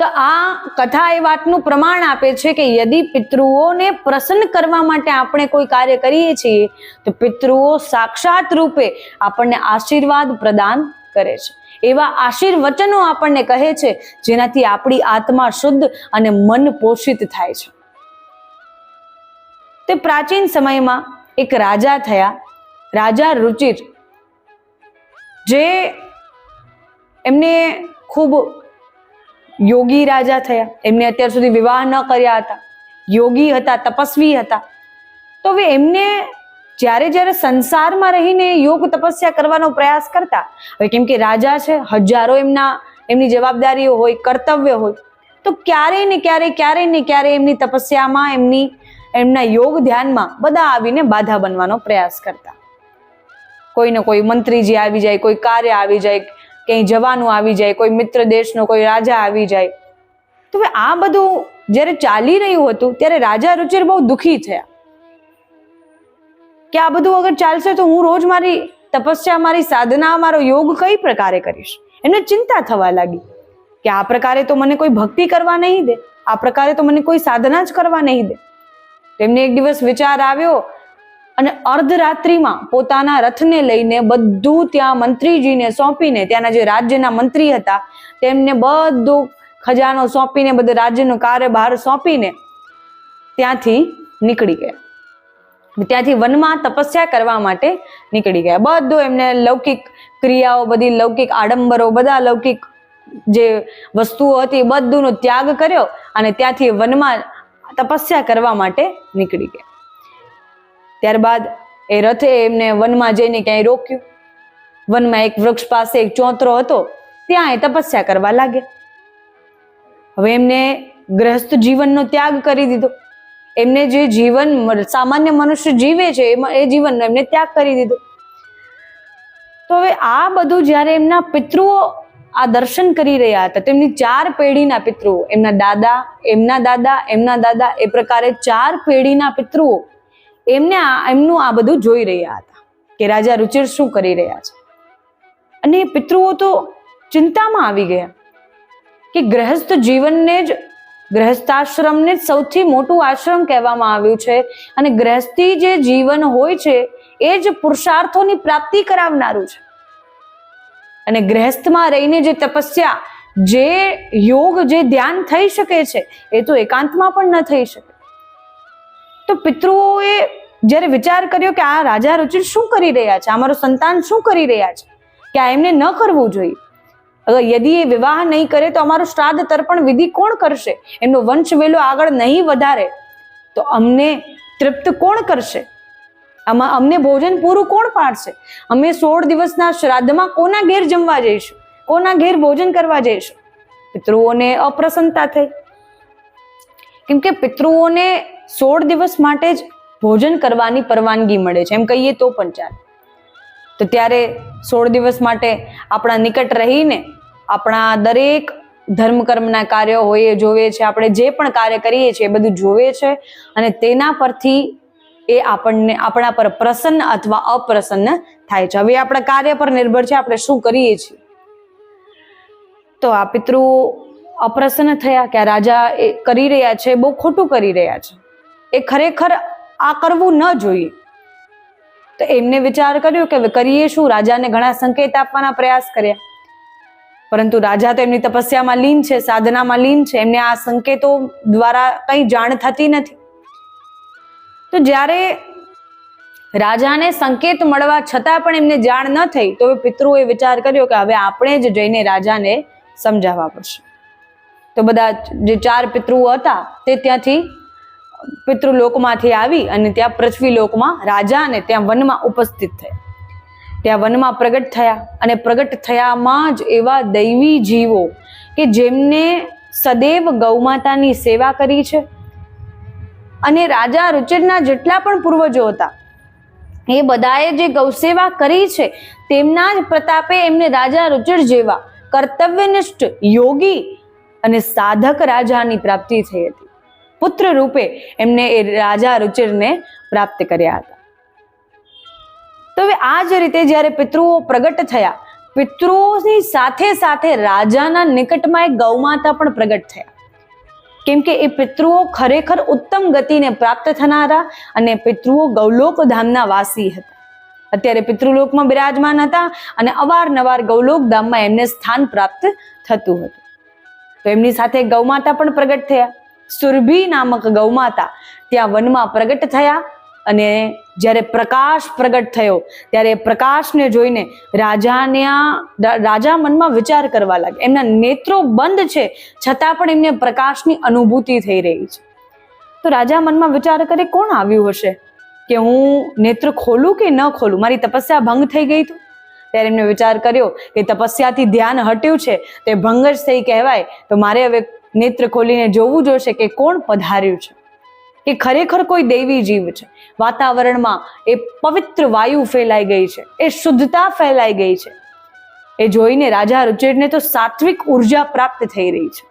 તો આ કથા એ વાતનું પ્રમાણ આપે છે કે યદિ પિતૃઓને પ્રસન્ન કરવા માટે આપણે કોઈ કાર્ય કરીએ છીએ, તો પિતૃઓ સાક્ષાત રૂપે આપણને આશીર્વાદ પ્રદાન કરે છે. એવા આશીર્વચનો આપણને કહે છે, જેનાથી આપણી આત્મા શુદ્ધ અને મન પોષિત થાય છે. તે પ્રાચીન સમયમાં એક રાજા થયા, રાજા રુચિર, જે એમને ખૂબ યોગી રાજા થયા. એમને અત્યાર સુધી વિવાહ ન કર્યા હતા. યોગી હતા, તપસ્વી હતા. તો હવે એમને જ્યારે જ્યારે સંસારમાં રહીને યોગ તપસ્યા કરવાનો પ્રયાસ કરતા, હવે કેમ કે રાજા છે, હજારો એમના, એમની જવાબદારીઓ હોય, કર્તવ્ય હોય, તો ક્યારેય ને ક્યારે ક્યારેય ને ક્યારે એમની તપસ્યામાં, એમની, એમના યોગ ધ્યાનમાં બધા આવીને બાધા બનવાનો પ્રયાસ કરતા. કોઈને કોઈ મંત્રીજી આવી જાય, કોઈ કાર્ય આવી જાય ક્યાંય જવાનું આવી જાય, કોઈ મિત્ર દેશનો કોઈ રાજા આવી જાય. તો હવે આ બધું જ્યારે ચાલી રહ્યું હતું, ત્યારે રાજા રુચિર બહુ દુઃખી થયા. કે આ બધું અગર ચાલશે તો હું રોજ મારી તપસ્યા, મારી સાધના, મારો યોગ કઈ પ્રકારે કરીશ? એને ચિંતા થવા લાગી કે આ પ્રકારે તો મને કોઈ ભક્તિ કરવા નહીં દે, આ પ્રકારે તો મને કોઈ સાધના જ કરવા નહીં દે. તેમને એક દિવસ વિચાર આવ્યો અને અર્ધરાત્રિમાં પોતાના રથને લઈને બધું ત્યાં મંત્રીજીને સોંપીને, ત્યાંના જે રાજ્યના મંત્રી હતા, તેમને બધું ખજાનો સોંપીને, બધું રાજ્યનો કાર્યભાર સોંપીને ત્યાંથી નીકળી ગયા. ત્યાંથી વનમાં તપસ્યા કરવા માટે નીકળી ગયા. બધું એમને લૌકિક ક્રિયાઓ, બધી લૌકિક આડંબરો, બધા લૌકિક જે વસ્તુઓ હતી બધુંનો ત્યાગ કર્યો અને ત્યાંથી વનમાં તપસ્યા કરવા માટે નીકળી ગયા. ત્યારબાદ એ રથે એમને વનમાં જઈને ક્યાંય રોક્યું. વનમાં એક વૃક્ષ પાસે એક ચોતરો હતો, ત્યાં એ તપસ્યા કરવા લાગ્યા. હવે એમને ગ્રહસ્થ જીવનનો ત્યાગ કરી દીધો. એમને જે જીવન સામાન્ય મનુષ્ય જીવે છે એ જીવનનો એમને ત્યાગ કરી દીધો. તો હવે આ બધું જ્યારે એમના પિતૃઓ આ દર્શન કરી રહ્યા હતા, તેમની ચાર પેઢીના પિતૃઓ, એમના દાદા એમના દાદા એમના દાદા, એ પ્રકારે ચાર પેઢીના પિતૃઓ એમને એમનું આ બધું જોઈ રહ્યા હતા કે રાજા રુચિર શું કરી રહ્યા છે. અને પિતૃઓ તો ચિંતામાં આવી ગયા કે ગ્રહસ્થ જીવનને જ ગ્રહસ્થાશ્રમને જ સૌથી મોટું આશ્રમ કહેવામાં આવ્યું છે અને ગ્રહસ્થી જે જીવન હોય છે એ જ પુરુષાર્થોની પ્રાપ્તિ કરાવનારું છે. અને ગ્રહસ્થમાં રહીને જે તપસ્યા, જે યોગ, જે ધ્યાન થઈ શકે છે, એ તો એકાંતમાં પણ ન થઈ શકે. તો પિતૃઓએ જ્યારે વિચાર કર્યો કે આ રાજા રુચિર શું કરી રહ્યા છે, આ મારું સંતાન શું કરી રહ્યા છે, કે આ એમને ન કરવું જોઈએ, અગર યદિ એ વિવાહ નહીં કરે તો અમારું શ્રાદ્ધ તર્પણ વિધિ કોણ કરશે? એમનો વંશ વેલો આગળ નહીં વધારે તો અમને તૃપ્ત કોણ કરશે? આમાં અમને ભોજન પૂરું કોણ પાડશે? અમે સોળ દિવસના શ્રાદ્ધમાં કોના ઘેર જમવા જઈશું? કોના ઘેર ભોજન કરવા જઈશું? પિતૃઓને અપ્રસન્નતા થઈ. કેમ કે પિતૃઓને સોળ દિવસ માટે જ ભોજન કરવાની પરવાનગી મળે છે. એમ કહીએ તો પણ ચાલે. તો ત્યારે સોળ દિવસ માટે આપણા નિકટ રહીને આપણા દરેક ધર્મ કર્મના કાર્યો હોય એ જોવે છે. આપણે જે પણ કાર્ય કરીએ છીએ એ બધું જોવે છે અને તેના પરથી એ આપણને આપણા પર પ્રસન્ન અથવા અપ્રસન્ન થાય છે. હવે આપણા કાર્ય પર નિર્ભર છે. આપણે શું કરીએ છીએ? તો આ પિતૃ અપ્રસન્ન થયા કે આ રાજા એ કરી રહ્યા છે બહુ ખોટું કરી રહ્યા છે. એ ખરેખર આ કરવું ન જોઈએ. તો એમને વિચાર કર્યો કે કરીએ શું? રાજાને ઘણા સંકેત આપવાના પ્રયાસ કર્યા. પરંતુ રાજા તો એમની તપસ્યામાં લીન છે, સાધનામાં લીન છે. એમને આ સંકેતો દ્વારા કંઈ જાણ થતી નથી. તો જ્યારે રાજાને સંકેત મળવા છતાં પણ એમને જાણ ન થઈ, તો પિતૃએ વિચાર કર્યો કે હવે આપણે જ જઈને રાજાને સમજાવવા પડશે. તો બધા જે ચાર પિતૃઓ હતા તે ત્યાંથી પિતૃલોકમાંથી આવી અને ત્યાં પૃથ્વી લોકમાં રાજા અને ત્યાં વનમાં ઉપસ્થિત થયા. ત્યાં વનમાં પ્રગટ થયા અને પ્રગટ થયામાં જ એવા દૈવી જીવો કે જેમને સદૈવ ગૌમાતાની સેવા કરી છે અને રાજા રુચિરના જેટલા પણ પૂર્વજો હતા, એ બધાએ જે ગૌસેવા કરી છે તેમના જ પ્રતાપે એમને રાજા રુચિર જેવા કર્તવ્યનિષ્ઠ યોગી અને સાધક રાજાની પ્રાપ્તિ થઈ હતી. પુત્ર રૂપે એમને એ રાજા રુચિરને પ્રાપ્ત કર્યા હતા. તો હવે આ જ રીતે જ્યારે પિતૃઓ પ્રગટ થયા, પિતૃઓની સાથે સાથે રાજાના નિકટમાં એક ગૌમાતા પણ પ્રગટ થયા. કેમ કે એ પિતૃઓ ખરેખર ઉત્તમ ગતિને પ્રાપ્ત થનારા અને પિતૃઓ ગૌલોક ધામના વાસી હતા. અત્યારે પિતૃલોકમાં બિરાજમાન હતા અને અવારનવાર ગૌલોક ધામમાં એમને સ્થાન પ્રાપ્ત થતું હતું. તો એમની સાથે ગૌમાતા પણ પ્રગટ થયા. સુરભી નામક ગૌમાતા ત્યાં વનમાં પ્રગટ થયા અને જ્યારે પ્રકાશ પ્રગટ થયો, ત્યારે પ્રકાશને જોઈને રાજાના રાજા મનમાં વિચાર કરવા લાગે એમના નેત્રો બંધ છે, છતાં પણ એમને પ્રકાશની અનુભૂતિ થઈ રહી છે. તો રાજા મનમાં વિચાર કરે, કોણ આવ્યું હશે? કે હું નેત્ર ખોલું કે ન ખોલું? મારી તપસ્યા ભંગ થઈ ગઈ તો? ત્યારે એમને વિચાર કર્યો કે તપસ્યાથી ધ્યાન હટ્યું છે, તે ભંગ જ થઈ કહેવાય. તો મારે હવે નેત્ર ખોલીને જોવું જોશે કે કોણ પધાર્યું છે. કે ખરેખર કોઈ દૈવી જીવ છે. વાતાવરણમાં એ પવિત્ર વાયુ ફેલાઈ ગઈ છે. એ શુદ્ધતા ફેલાઈ ગઈ છે. એ જોઈને રાજા રુચિરને તો સાત્વિક ઊર્જા પ્રાપ્ત થઈ રહી છે.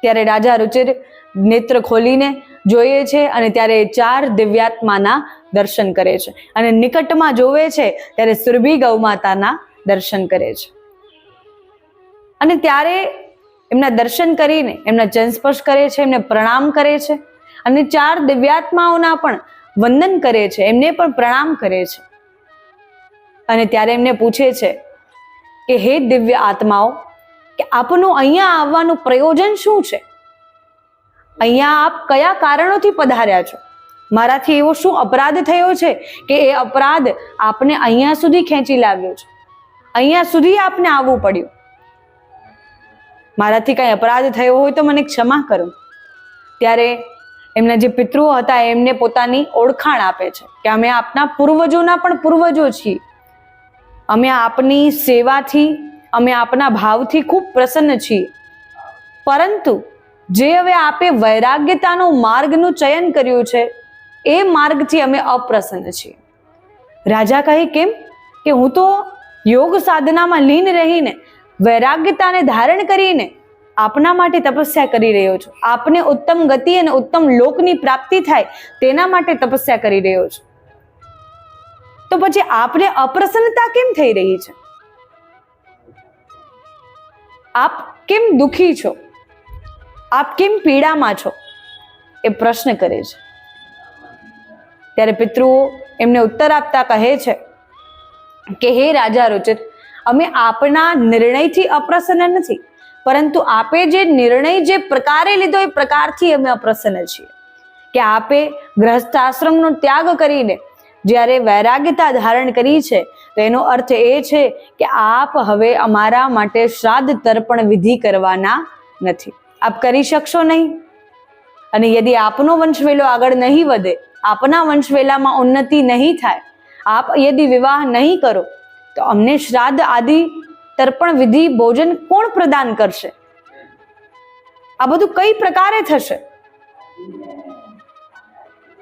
ત્યારે રાજા રુચિર નેત્ર ખોલીને જોઈએ છે અને ત્યારે એ ચાર દિવ્યાત્માના દર્શન કરે છે. અને નિકટમાં જોવે છે ત્યારે સુરભી ગૌ માતાના દર્શન કરે છે. અને ત્યારે એમના દર્શન કરીને, એમના જનસ્પર્શ કરે છે, એમને પ્રણામ કરે છે અને ચાર દિવ્યાત્માઓના પણ વંદન કરે છે, એમને પણ પ્રણામ કરે છે. અને ત્યારે એમને પૂછે છે કે, હે દિવ્ય આત્માઓ, કે આપનું અહીંયા આવવાનું પ્રયોજન શું છે? અહીંયા આપ કયા કારણોથી પધાર્યા છો? મારાથી એવો શું અપરાધ થયો છે કે એ અપરાધ આપને અહીંયા સુધી ખેંચી લાવ્યો છે? અહીંયા સુધી આપને આવવું પડ્યું. મારાથી કાંઈ અપરાધ થયો હોય તો મને ક્ષમા કરો. ત્યારે એમના જે પિતૃઓ હતા એમને પોતાની ઓળખાણ આપે છે કે અમે આપના પૂર્વજોના પણ પૂર્વજો છીએ. અમે આપની સેવાથી, અમે આપના ભાવથી ખૂબ પ્રસન્ન છીએ. પરંતુ જે હવે આપે વૈરાગ્યતાનો માર્ગનું ચયન કર્યું છે, એ માર્ગથી અમે અપ્રસન્ન છીએ. રાજા કહે, કેમ? કે હું તો યોગ સાધનામાં લીન રહીને વૈરાગ્યતાને ધારણ કરીને આપના માટે તપસ્યા કરી રહ્યો છું. આપને ઉત્તમ ગતિ અને ઉત્તમ લોકની પ્રાપ્તિ થાય તેના માટે તપસ્યા કરી રહ્યો છું. તો પછી આપને અપ્રસન્નતા કેમ થઈ રહી છે? આપ કેમ દુખી છો? આપ કેમ પીડામાં છો? એ પ્રશ્ન કરે છે. ત્યારે પિતૃઓ એમને ઉત્તર આપતા કહે છે કે, હે રાજા રુચિત અમે આપના નિર્ણયથી અપ્રસન્ન નથી, પરંતુ આપે જે નિર્ણય જે પ્રકારે લીધો એ પ્રકારથી અમે અપ્રસન્ન છીએ. કે આપે ગ્રહસ્થાશ્રમનો ત્યાગ કરીને જ્યારે વૈરાગ્યતા ધારણ કરી છે, તો એનો અર્થ એ છે કે આપ હવે અમારા માટે શ્રાદ્ધ તર્પણ વિધિ કરવાના નથી. આપ કરી શકશો નહીં. અને યદિ આપનો વંશવેલો આગળ નહીં વધે, આપના વંશવેલામાં ઉન્નતિ નહીં થાય, આપ યદિ વિવાહ નહીં કરો તો અમને શ્રાદ્ધ આદિ તર્પણ વિધિ ભોજન કોણ પ્રદાન કરશે? આ બધું કઈ પ્રકારે થશે?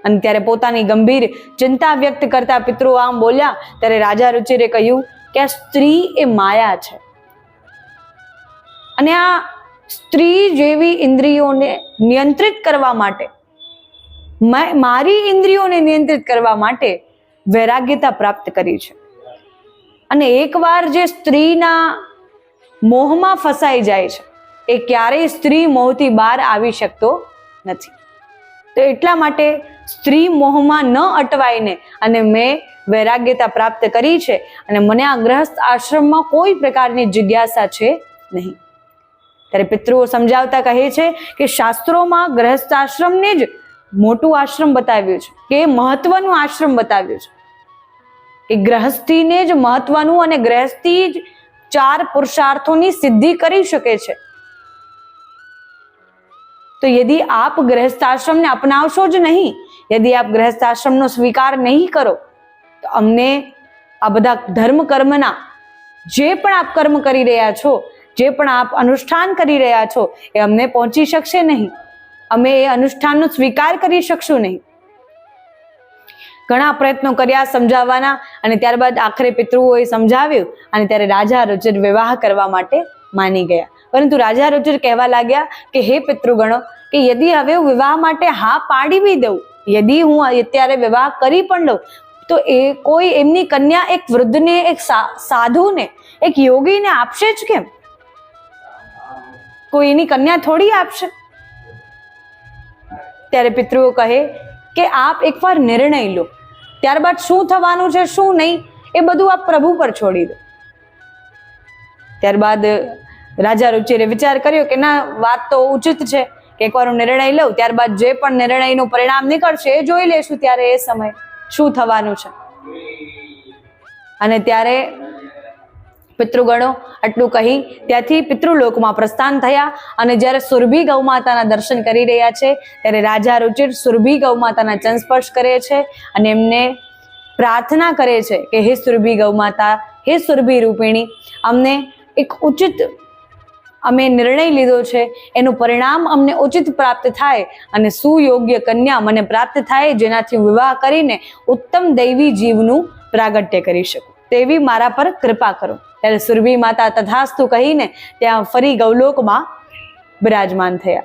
અને ત્યારે પોતાની ગંભીર ચિંતા વ્યક્ત કરતા પિતૃ આમ બોલ્યા, ત્યારે રાજા રુચિરે કહ્યું કે આ સ્ત્રી એ માયા છે. અને આ સ્ત્રી જેવી ઇન્દ્રિયોને નિયંત્રિત કરવા માટે મારી ઇન્દ્રિયોને નિયંત્રિત કરવા માટે વૈરાગ્યતા પ્રાપ્ત કરી છે. અને એકવાર જે સ્ત્રીના મોહમાં ફસાઈ જાય છે, એ ક્યારેય સ્ત્રી મોહથી બહાર આવી શકતો નથી. તો એટલા માટે સ્ત્રી મોહમાં ન અટવાઈને અને મેં વૈરાગ્યતા પ્રાપ્ત કરી છે અને મને આ ગ્રહસ્થ આશ્રમમાં કોઈ પ્રકારની જિજ્ઞાસા છે નહીં. ત્યારે પિતૃઓ સમજાવતા કહે છે કે શાસ્ત્રોમાં ગ્રહસ્થ આશ્રમને જ મોટું આશ્રમ બતાવ્યું છે, કે મહત્વનું આશ્રમ બતાવ્યું છે. કે ગ્રહસ્થીને જ મહત્વનું અને ગ્રહસ્થી જ ચાર પુરુષાર્થોની સિદ્ધિ કરી શકે છે. તો યદિ આપ ગ્રહસ્થાશ્રમને અપનાવશો જ નહીં, યદિ આપ ગ્રહસ્થાશ્રમનો સ્વીકાર નહીં કરો, તો અમને આ બધા ધર્મ કર્મના જે પણ આપ કર્મ કરી રહ્યા છો, જે પણ આપ અનુષ્ઠાન કરી રહ્યા છો, એ અમને પહોંચી શકશે નહીં. અમે એ અનુષ્ઠાનનો સ્વીકાર કરી શકશું નહીં. ઘણા પ્રયત્નો કર્યા સમજાવવાના અને ત્યારબાદ આખરે પિતૃઓએ સમજાવ્યું અને ત્યારે રાજા રુચિર વિવાહ કરવા માટે માની ગયા. પરંતુ રાજા રુચિર કહેવા લાગ્યા કે, હે પિતૃગણો, કે યદિ હવે હું વિવાહ માટે હા પાડી બી દઉં, યદિ હું અત્યારે વિવાહ કરી પણ લઉં, તો એ કોઈ એમની કન્યા એક વૃદ્ધને, એક સાધુને, એક યોગીને આપશે જ કેમ? કોઈ એની કન્યા થોડી આપશે? ત્યારે પિતૃઓ કહે કે આપ એકવાર નિર્ણય લો. ત્યારબાદ શું થવાનું છે, શું નહીં, એ બધું આપ પ્રભુ પર છોડી દો. ત્યારબાદ રાજા રુચિરે વિચાર કર્યો કે ના, વાત તો ઉચિત છે કે એકવાર હું નિર્ણય લઉં, ત્યારબાદ જે પણ નિર્ણયનું પરિણામ નીકળશે એ જોઈ લેશું ત્યારે એ સમય શું થવાનું છે. અને ત્યારે પિતૃગણો આટલું કહી ત્યાંથી પિતૃલોકમાં પ્રસ્થાન થયા અને જ્યારે સુરભી ગૌમાતાના દર્શન કરી રહ્યા છે, ત્યારે રાજા રુચિર સુરભી ગૌમાતાના ચંસ્પર્શ સ્પર્શ કરે છે અને એમને પ્રાર્થના કરે છે કે હે સુરભી ગૌમાતા, હે સુરભી રૂપિણી, અમને એક ઉચિત અમે નિર્ણય લીધો છે, એનું પરિણામ અમને ઉચિત પ્રાપ્ત થાય અને સુયોગ્ય કન્યા મને પ્રાપ્ત થાય જેનાથી હું વિવાહ કરીને ઉત્તમ દૈવી જીવનું પ્રાગટ્ય કરી શકું. તેવી મારા પર કૃપા કરો. ત્યારે સુરભી માતા તથાસ્તુ કહીને ત્યાં ફરી ગૌલોકમાં બિરાજમાન થયા.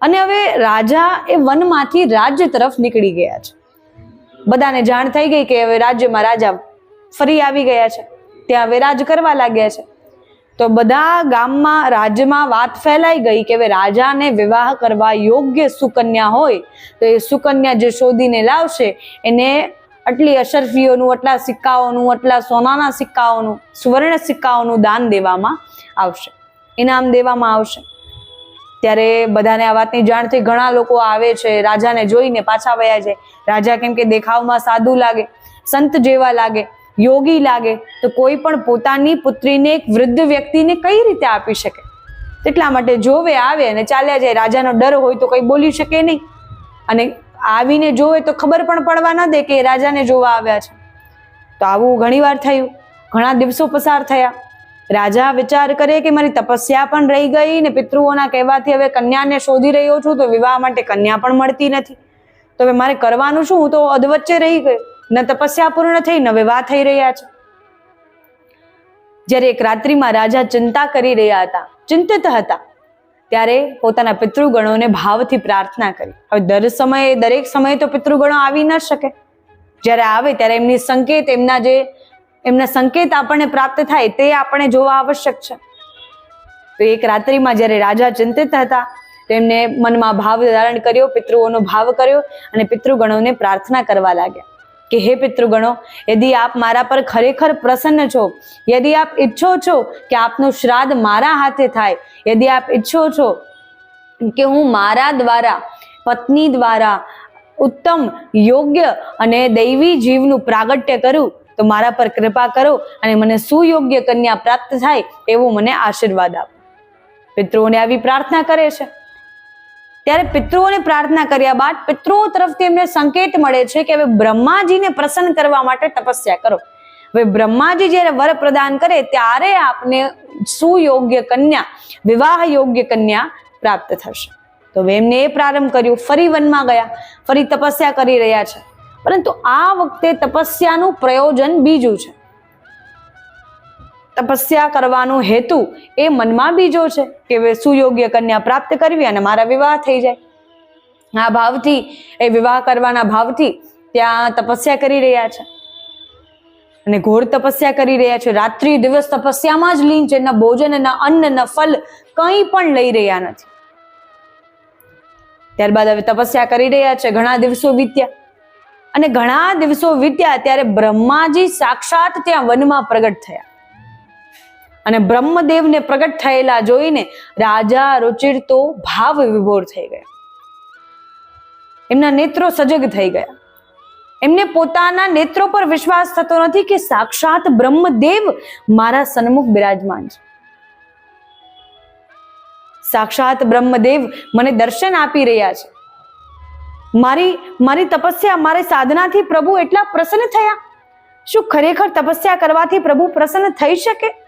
અને હવે રાજા એ વનમાંથી રાજ્ય તરફ નીકળી ગયા છે. બધાને જાણ થઈ ગઈ કે હવે રાજ્યમાં રાજા ફરી આવી ગયા છે. ત્યાં હવે રાજ કરવા લાગ્યા છે. તો બધા ગામમાં રાજ્યમાં વાત ફેલાઈ ગઈ કે હવે રાજાને વિવાહ કરવા યોગ્ય સુકન્યા હોય, તો એ સુકન્યા જે શોધીને લાવશે, એને આટલી અશરફીઓનું આટલા સિક્કાઓનું, આટલા સોનાના સિક્કાઓનું, સુવર્ણ સિક્કાઓનું દાન દેવામાં આવશે. ઇનામ દેવામાં આવશે. ત્યારે બધાને આ વાતની જાણ થઈ ઘણા લોકો આવે છે, રાજાને જોઈને પાછા વયા જાય. રાજા કેમ કે દેખાવમાં સાદુ લાગે, સંત જેવા લાગે, યોગી લાગે, તો કોઈ પણ પોતાની પુત્રીને એક વૃદ્ધ વ્યક્તિને કઈ રીતે આપી શકે? એટલા માટે જોવે, આવે અને ચાલ્યા જાય. રાજાનો ડર હોય તો કંઈ બોલી શકે નહીં. અને આવીને જોવે તો ખબર પણ પડવા ન દે કે રાજાને જોવા આવ્યા છે. તો આવું ઘણીવાર થયું. ઘણા દિવસો પસાર થયા. રાજા વિચાર કરે કે મારી તપસ્યા પણ રહી ગઈ ને પિતૃઓના કહેવાથી હવે કન્યાને શોધી રહ્યો છું તો વિવાહ માટે કન્યા પણ મળતી નથી. તો હવે મારે કરવાનું શું? હું તો અધવચ્ચે રહી ગઈ. ન તપસ્યા પૂર્ણ થઈ, ન વિવાહ થઈ રહ્યા છે. જ્યારે એક રાત્રિમાં રાજા ચિંતા કરી રહ્યા હતા. ચિંતિત હતા. ત્યારે પોતાના પિતૃગણોને ભાવથી પ્રાર્થના કરી. હવે દર સમયે, દરેક સમયે તો પિતૃગણો આવી ન શકે. જ્યારે આવે ત્યારે એમની સંકેત, એમના જે, એમના સંકેત આપણને પ્રાપ્ત થાય તે આપણે જોવા આવશ્યક છે. તો એક રાત્રિમાં જ્યારે રાજા ચિંતિત હતા, તેમને મનમાં ભાવ ધારણ કર્યો, પિતૃઓનો ભાવ કર્યો અને પિતૃગણોને પ્રાર્થના કરવા લાગ્યા. કે હે પિતૃગણો, યદિ આપ મારા પર ખરેખર પ્રસન્ન છો, યદિ આપ ઈચ્છો છો કે આપનું શ્રાદ્ધ મારા હાથે થાય, યદિ આપ ઈચ્છો છો કે હું મારા દ્વારા, પત્ની દ્વારા ઉત્તમ, યોગ્ય અને દૈવી જીવનું પ્રાગટ્ય કરું, તો મારા પર કૃપા કરો અને મને સુયોગ્ય કન્યા પ્રાપ્ત થાય, એવો મને આશીર્વાદ આપો. પિતૃઓને આવી પ્રાર્થના કરે છે. ત્યારે પિતૃઓને પ્રાર્થના કર્યા બાદ પિતૃઓ તરફથી એમને સંકેત મળે છે કે હવે બ્રહ્માજીને પ્રસન્ન કરવા માટે તપસ્યા કરો. હવે બ્રહ્માજી જ્યારે વર પ્રદાન કરે ત્યારે આપને સુયોગ્ય કન્યા વિવાહ યોગ્ય કન્યા પ્રાપ્ત થશે. તો એમને એ પ્રારંભ કર્યું, ફરી વનમાં ગયા, ફરી તપસ્યા કરી રહ્યા છે. પરંતુ આ વખતે તપસ્યાનું પ્રયોજન બીજું છે. તપસ્યા કરવાનો હેતુ એ મનમાં બીજો છે કે સુયોગ્ય કન્યા પ્રાપ્ત કરવી અને મારા વિવાહ થઈ જાય. આ ભાવથી, એ વિવાહ કરવાના ભાવથી ત્યાં તપસ્યા કરી રહ્યા છે. અને ઘોર તપસ્યા કરી રહ્યા છે. રાત્રિ દિવસ તપસ્યામાં જ લીન છે. ન ભોજન, ન અન્ન, ન ફલ કંઈ પણ લઈ રહ્યા નથી. ત્યારબાદ હવે તપસ્યા કરી રહ્યા છે. ઘણા દિવસો વીત્યા. અને ઘણા દિવસો વીત્યા ત્યારે બ્રહ્માજી સાક્ષાત ત્યાં વનમાં પ્રગટ થયા. અને બ્રહ્મદેવને પ્રગટ થયેલા જોઈને રાજા રુચિર તો ભાવ વિભોર થઈ ગયા. એમના નેત્રો સજગ થઈ ગયા. એમને પોતાના નેત્રો પર વિશ્વાસ થતો નથી કે સાક્ષાત બ્રહ્મદેવ મારા સન્મુખ બિરાજમાન છે. સાક્ષાત બ્રહ્મદેવ મને દર્શન આપી રહ્યા છે. મારી મારી તપસ્યા, મારી સાધનાથી પ્રભુ એટલા પ્રસન્ન થયા? શું ખરેખર તપસ્યા કરવાથી પ્રભુ પ્રસન્ન થઈ શકે?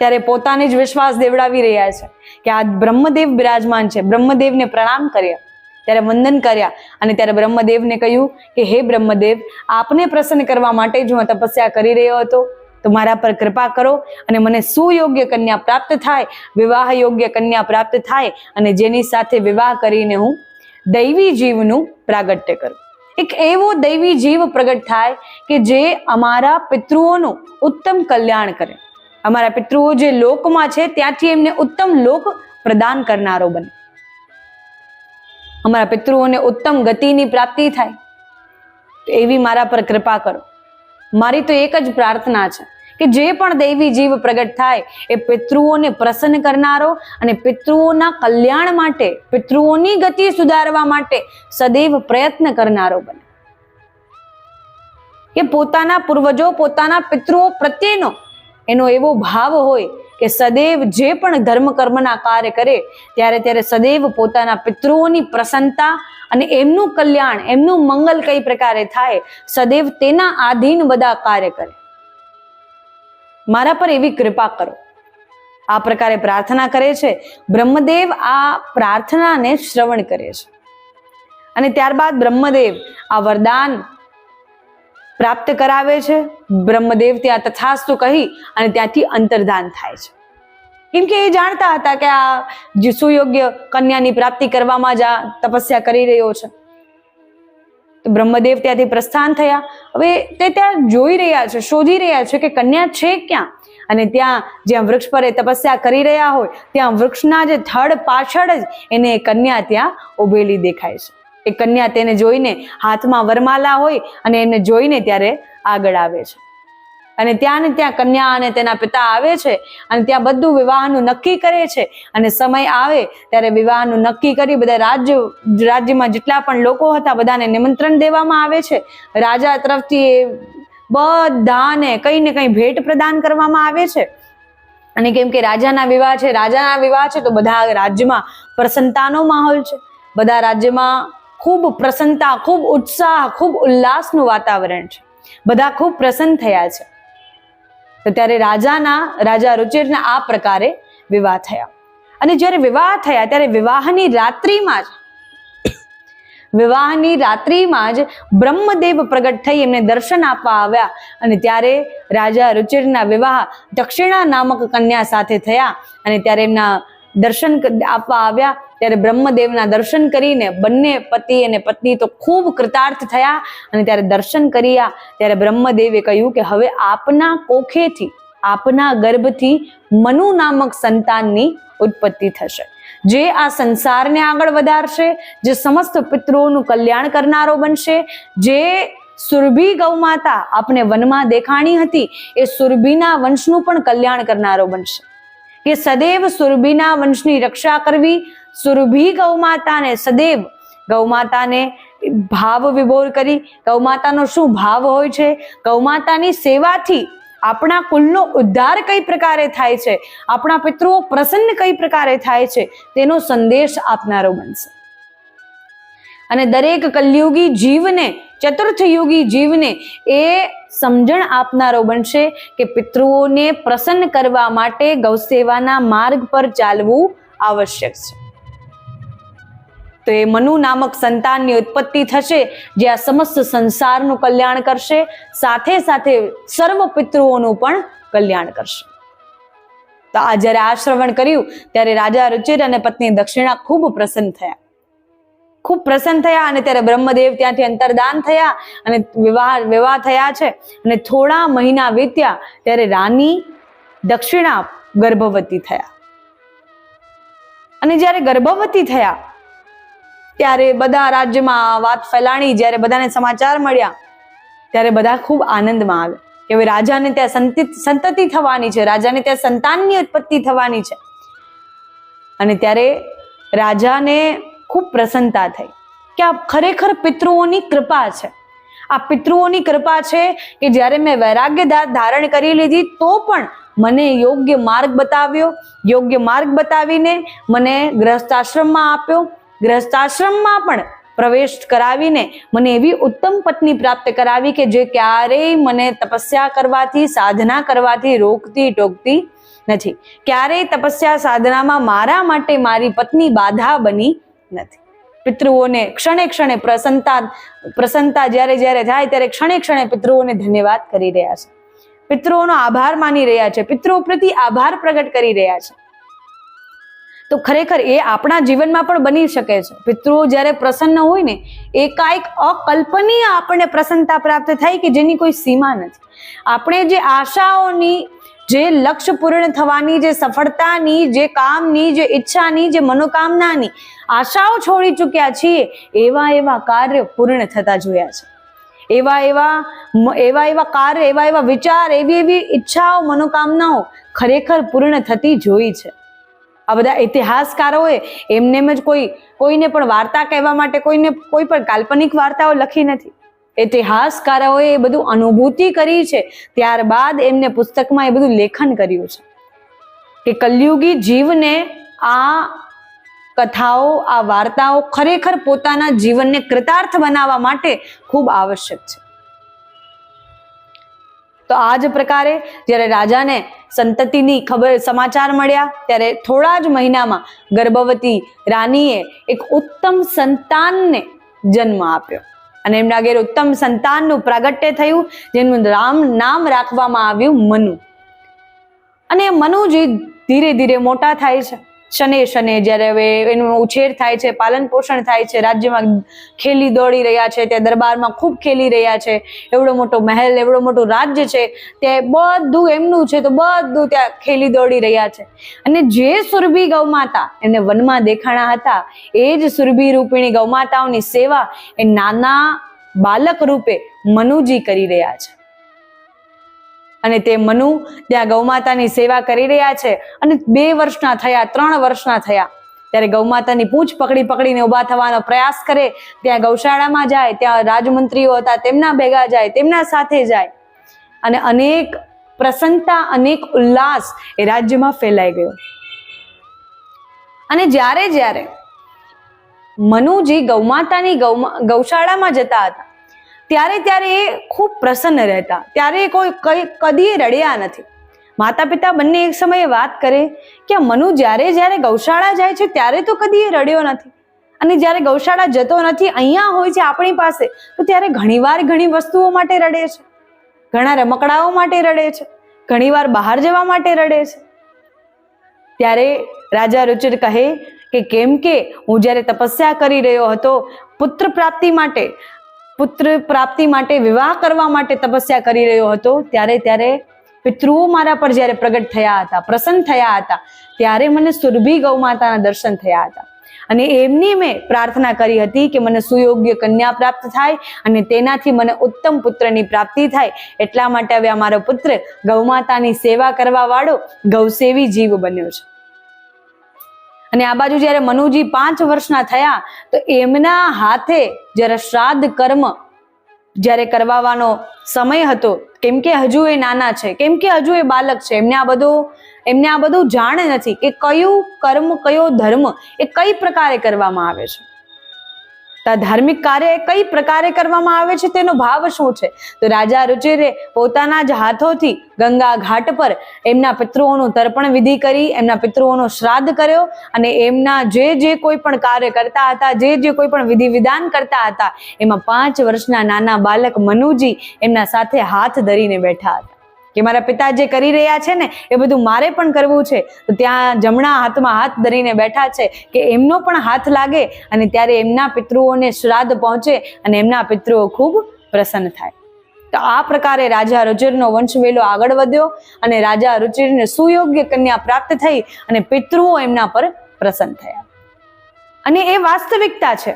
ત્યારે પોતાને જ વિશ્વાસ દેવડાવી રહ્યા છે કે આ બ્રહ્મદેવ બિરાજમાન છે. બ્રહ્મદેવને પ્રણામ કર્યા. ત્યારે વંદન કર્યા અને ત્યારે બ્રહ્મદેવને કહ્યું કે, હે બ્રહ્મદેવ, આપને પ્રસન્ન કરવા માટે જ હું તપસ્યા કરી રહ્યો હતો. તો મારા પર કૃપા કરો અને મને સુયોગ્ય કન્યા પ્રાપ્ત થાય, વિવાહ યોગ્ય કન્યા પ્રાપ્ત થાય અને જેની સાથે વિવાહ કરીને હું દૈવી જીવનું પ્રાગટ્ય કરું. એક એવો દૈવી જીવ પ્રગટ થાય કે જે અમારા પિતૃઓનું ઉત્તમ કલ્યાણ કરે. અમારા પિતૃઓ જે લોકમાં છે, ત્યાંથી એમને ઉત્તમ લોક પ્રદાન કરનારો બને. અમારા પિતૃઓને ઉત્તમ ગતિની પ્રાપ્તિ થાય. એવી મારા પર કૃપા કરો. મારી તો એક જ પ્રાર્થના છે કે જે પણ દૈવી જીવ પ્રગટ થાય, એ પિતૃઓને પ્રસન્ન કરનારો અને પિતૃઓના કલ્યાણ માટે, પિતૃઓની ગતિ સુધારવા માટે સદૈવ પ્રયત્ન કરનારો બને. કે પોતાના પૂર્વજો, પોતાના પિતૃઓ પ્રત્યેનો એનો એવો ભાવ હોય કે સદૈવ જે પણ ધર્મ કર્મના કાર્ય કરે, ત્યારે ત્યારે સદૈવ પોતાના પિતૃઓની પ્રસન્નતા અને એમનું કલ્યાણ, એમનું મંગલ કઈ પ્રકારે થાય, સદૈવ તેના આધીન બધા કાર્ય કરે. મારા પર એવી કૃપા કરો. આ પ્રકારે પ્રાર્થના કરે છે. બ્રહ્મદેવ આ પ્રાર્થનાને શ્રવણ કરે છે. અને ત્યારબાદ બ્રહ્મદેવ આ વરદાન પ્રાપ્ત કરાવે છે. બ્રહ્મદેવ ત્યાં તથાસ્તુ કહી અને ત્યાંથી અંતર્ધાન થાય છે. કેમ કે એ જાણતા હતા કે આ જે સુયોગ્ય કન્યાની પ્રાપ્તિ કરવામાં જ આ તપસ્યા કરી રહ્યો છે. બ્રહ્મદેવ ત્યાંથી પ્રસ્થાન થયા. હવે તે ત્યાં જોઈ રહ્યા છે, શોધી રહ્યા છે કે કન્યા છે ક્યાં? અને ત્યાં જ્યાં વૃક્ષ પર એ તપસ્યા કરી રહ્યા હોય, ત્યાં વૃક્ષના જે થડ પાછળ જ એને કન્યા ત્યાં ઉભેલી દેખાય છે. એ કન્યા તેને જોઈને હાથમાં વરમાલા હોય અને એને જોઈને ત્યારે આગળ આવે છે. અને ત્યાં ને ત્યાં કન્યા અને તેના પિતા આવે છે અને ત્યાં બધું વિવાહનું નક્કી કરે છે. અને સમય આવે ત્યારે વિવાહનું નક્કી કરી બધા રાજ્ય, રાજ્યમાં જેટલા પણ લોકો હતા બધાને નિમંત્રણ દેવામાં આવે છે. રાજા તરફથી બધાને કંઈ ને કંઈ ભેટ પ્રદાન કરવામાં આવે છે. અને કેમ કે રાજાના વિવાહ છે, રાજાના વિવાહ છે તો બધા રાજ્યમાં પ્રસન્નતાનો માહોલ છે. બધા રાજ્યમાં ખૂબ પ્રસન્નતા, ખૂબ ઉત્સાહ, ખૂબ ઉલ્લાસનું વાતાવરણ છે. બધા ખૂબ પ્રસન્ન થયા છે. તો ત્યારે રાજાના, રાજા રુચિરના આ પ્રકારે વિવાહ થયા. અને જ્યારે વિવાહ થયા, ત્યારે વિવાહની રાત્રિમાં જ, વિવાહની રાત્રિમાં જ બ્રહ્મદેવ પ્રગટ થઈ, એમને દર્શન આપવા આવ્યા. અને ત્યારે રાજા રુચિરના વિવાહ દક્ષિણા નામક કન્યા સાથે થયા. અને ત્યારે એમના દર્શન આપવા આવ્યા. ત્યારે બ્રહ્મદેવના દર્શન કરીને બંને પતિ અને પત્ની તો ખૂબ કૃતાર્થ થયા અને ત્યારે દર્શન કર્યા. ત્યારે બ્રહ્મદેવે કહ્યું કે હવે આપના કોખેથી, આપના ગર્ભથી મનુ નામક સંતાનની ઉત્પત્તિ થશે. જે આ સંસારને આગળ વધારશે, જે સમસ્ત પિતૃઓનું કલ્યાણ કરનારો બનશે, જે સુરભી ગૌમાતા આપણે વનમાં દેખાણી હતી, એ સુરભીના વંશનું પણ કલ્યાણ કરનારો બનશે. કે સદૈવ સુરભીના વંશની રક્ષા કરવી સુરભી ગૌમાતાને, સદૈવ ગૌમાતાને ભાવ વિભોર કરી. ગૌમાતાનો શું ભાવ હોય છે? ગૌમાતાની સેવાથી આપણા કુલનો ઉદ્ધાર કઈ પ્રકારે થાય છે? આપણા પિતૃઓ પ્રસન્ન કઈ પ્રકારે થાય છે? તેનો સંદેશ આપનારો બનશે. અને દરેક કલયુગી જીવને, ચતુર્થ યુગી જીવને એ સમજણ આપનારો બનશે કે પિતૃઓને પ્રસન્ન કરવા માટે ગૌસેવાના માર્ગ પર ચાલવું આવશ્યક છે. તો એ મનુ નામક સંતાનની ઉત્પત્તિ થશે, જે આ સમસ્ત સંસારનું કલ્યાણ કરશે, સાથે સાથે સર્વ પિતૃઓનું પણ કલ્યાણ કરશે. તો આ જ્યારે આ શ્રવણ કર્યું, ત્યારે રાજા રુચિર અને પત્ની દક્ષિણા ખૂબ પ્રસન્ન થયા. ખૂબ પ્રસન્ન થયા અને ત્યારે બ્રહ્મદેવ ત્યાંથી અંતરદાન થયા અને વિવાહ વિવાહ થયા છે. અને થોડા મહિના વીત્યા, ત્યારે રાની દક્ષિણા ગર્ભવતી થયા. અને જ્યારે ગર્ભવતી થયા ત્યારે બધા રાજ્યમાં વાત ફેલાણી, જ્યારે બધાને સમાચાર મળ્યા, ત્યારે બધા ખૂબ આનંદમાં આવે કે હવે રાજાને ત્યાં સંતિ, સંતતિ થવાની છે, રાજાને ત્યાં સંતાનની ઉત્પત્તિ થવાની છે. અને ત્યારે રાજાને ખૂબ પ્રસન્નતા થઈ કે આ ખરેખર પિતૃઓની કૃપા છે. આ પિતૃઓની કૃપા છે કે જ્યારે મેં વૈરાગ્ય ધારણ કરી લીધી, તો પણ મને યોગ્ય માર્ગ બતાવ્યો, યોગ્ય માર્ગ બતાવીને મને ગ્રહસ્થાશ્રમમાં આપ્યો ગ્રહસ્થાશ્રમમાં પણ પ્રવેશ કરાવીને મને એવી ઉત્તમ પત્ની પ્રાપ્ત કરાવી કે જે ક્યારેય મને તપસ્યા કરવાથી, સાધના કરવાથી રોકતી ટોકતી નથી. ક્યારેય તપસ્યા સાધનામાં મારા માટે મારી પત્ની બાધા બની નથી. પિતૃઓને ક્ષણે ક્ષણે પ્રસન્નતા પ્રસન્નતા જ્યારે જ્યારે થાય ત્યારે ક્ષણે ક્ષણે પિતૃઓને ધન્યવાદ કરી રહ્યા છે. પિતૃઓનો આભાર માની રહ્યા છે. પિતૃઓ પ્રતિ આભાર પ્રગટ કરી રહ્યા છે. તો ખરેખર એ આપણા જીવનમાં પણ બની શકે છે. પિતૃઓ જ્યારે પ્રસન્ન હોય ને, એ કાંઈક અકલ્પનીય આપણને પ્રસન્નતા પ્રાપ્ત થાય કે જેની કોઈ સીમા નથી. આપણે જે આશાઓની, જે લક્ષ્ય પૂર્ણ થવાની, જે સફળતાની, જે કામની, જે ઈચ્છાની, જે મનોકામનાની આશાઓ છોડી ચૂક્યા છીએ, એવા એવા કાર્ય પૂર્ણ થતા જોયા છે. એવા એવા એવા એવા કાર્ય, એવા એવા વિચાર, એવી એવી ઈચ્છાઓ, મનોકામનાઓ ખરેખર પૂર્ણ થતી જોઈ છે. આ બધા ઇતિહાસકારોએ એમને જ કોઈ, કોઈને પણ વાર્તા કહેવા માટે કોઈને કોઈ પણ કાલ્પનિક વાર્તાઓ લખી નથી. ઇતિહાસકારોએ એ બધું અનુભૂતિ કરી છે, ત્યારબાદ એમને પુસ્તકમાં એ બધું લેખન કર્યું છે. કે કલયુગી જીવને આ કથાઓ, આ વાર્તાઓ ખરેખર પોતાના જીવનને કૃતાર્થ બનાવવા માટે ખૂબ આવશ્યક છે. તો આ જ પ્રકારે જ્યારે રાજાને સંતતિની ખબર સમાચાર મળ્યા, ત્યારે થોડા જ મહિનામાં ગર્ભવતી રાનીએ એક ઉત્તમ સંતાનને જન્મ આપ્યો. અને એમના ઘેર ઉત્તમ સંતાનનું પ્રાગટ્ય થયું, જેનું રામ નામ રાખવામાં આવ્યું મનુ. અને મનુજી ધીરે ધીરે મોટા થાય છે. શને શને જ્યારે હવે એનું ઉછેર થાય છે, પાલન પોષણ થાય છે, રાજ્યમાં ખેલી દોડી રહ્યા છે, ત્યાં દરબારમાં ખૂબ ખેલી રહ્યા છે, એવડો મોટો મહેલ, એવડો મોટો રાજ્ય છે, ત્યાં બધું એમનું છે તો બધું ત્યાં ખેલી દોડી રહ્યા છે. અને જે સુરભી ગૌમાતા એમને વનમાં દેખાણા હતા, એ જ સુરભી રૂપિણી ગૌમાતાઓની સેવા એ નાના બાલક રૂપે મનુજી કરી રહ્યા છે. અને તે મનુ ત્યાં ગૌમાતાની સેવા કરી રહ્યા છે. અને બે વર્ષના થયા, ત્રણ વર્ષના થયા. ત્યારે ગૌમાતાની પૂંછ પકડી પકડીને ઊભા થવાનો પ્રયાસ કરે. ત્યાં ગૌશાળામાં જાય, ત્યાં રાજમંત્રીઓ હતા, તેમના ભેગા જાય, તેમના સાથે જાય. અને અનેક પ્રસન્નતા, અનેક ઉલ્લાસ એ રાજ્યમાં ફેલાઈ ગયો. અને જ્યારે જ્યારે મનુજી ગૌમાતાની ગૌમા ગૌશાળામાં જતા હતા ત્યારે ત્યારે એ ખૂબ પ્રસન્ન રહેતા. ત્યારે કોઈ કઈ કદી રડ્યા નથી. માતા પિતા બંને એક સમયે વાત કરે કે મનુ જ્યારે જ્યારે ગૌશાળા જાય છે ત્યારે તો કદી રડ્યો નથી. અને જ્યારે ગૌશાળા જતો નથી, અહીંયા હોય છે આપણી પાસે, તો ત્યારે ઘણીવાર ઘણી વસ્તુઓ માટે રડે છે. ઘણા રમકડાઓ માટે રડે છે. ઘણીવાર બહાર જવા માટે રડે છે. ત્યારે રાજા રુચિર કહે કે કેમ કે હું જ્યારે તપસ્યા કરી રહ્યો હતો પુત્ર પ્રાપ્તિ માટે પુત્ર પ્રાપ્તિ માટે, વિવાહ કરવા માટે તપસ્યા કરી રહ્યો હતો. ત્યારે ત્યારે પિતૃઓ મારા પર જ્યારે પ્રગટ થયા હતા, પ્રસન્ન થયા હતા, ત્યારે મને સુરભી ગૌ માતાના દર્શન થયા હતા. અને એમની મેં પ્રાર્થના કરી હતી કે મને સુયોગ્ય કન્યા પ્રાપ્ત થાય અને તેનાથી મને ઉત્તમ પુત્રની પ્રાપ્તિ થાય. એટલા માટે હવે આ મારો પુત્ર ગૌમાતાની સેવા કરવા વાળો ગૌસેવી જીવ બન્યો છે. અને આ બાજુ જ્યારે મનુજી પાંચ વર્ષના થયા, તો એમના હાથે જ્યારે શ્રાદ્ધ કર્મ જ્યારે કરવાનો સમય હતો, કેમ કે હજુ એ નાના છે, કેમ કે હજુ એ બાલક છે, એમને આ બધું, એમને આ બધું જાણ નથી કે કયું કર્મ, કયો ધર્મ એ કઈ પ્રકારે કરવામાં આવે છે. તો ધાર્મિક કાર્ય કઈ પ્રકારે કરવામાં આવે છે? તેનો ભાવ શું છે? તો રાજા રુચિરે પોતાના જ હાથોથી ગંગા ઘાટ પર એમના પિતૃઓનું તર્પણ વિધિ કરી, એમના પિતૃઓનો શ્રાદ્ધ કર્યો અને એમના જે જે કોઈ પણ કાર્ય કરતા હતા, જે જે કોઈ પણ વિધિ વિધાન કરતા હતા, એમાં પાંચ વર્ષના નાના બાલક મનુજી એમના સાથે હાથ ધરીને બેઠા હતા. કે મારા પિતા જે કરી રહ્યા છે ને, એ બધું મારે પણ કરવું છે. તો ત્યાં જમણા હાથમાં હાથ ધરીને બેઠા છે કે એમનો પણ હાથ લાગે અને ત્યારે એમના પિતૃઓને શ્રાદ્ધ પહોંચે અને એમના પિતૃઓ ખૂબ પ્રસન્ન થાય. તો આ પ્રકારે રાજા રુચિરનો વંશવેલો આગળ વધ્યો અને રાજા રુચિરને સુયોગ્ય કન્યા પ્રાપ્ત થઈ અને પિતૃઓ એમના પર પ્રસન્ન થયા. અને એ વાસ્તવિકતા છે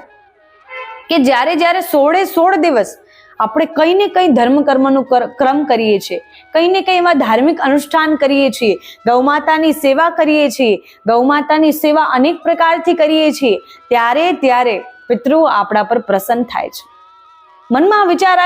કે જ્યારે જ્યારે સોળે સોળ દિવસ આપણે કંઈ ને કંઈ ધર્મ કર્મનું ક્રમ કરીએ છીએ. કંઈ ને કંઈ એવા ધાર્મિક અનુષ્ઠાન કરીએ છીએ. ગૌમાતાની સેવા કરીએ છીએ. ગૌમાતાની સેવા અનેક પ્રકારથી કરીએ છીએ. ત્યારે ત્યારે પિતૃ આપણા પર પ્રસન્ન થાય છે. મનમાં વિચાર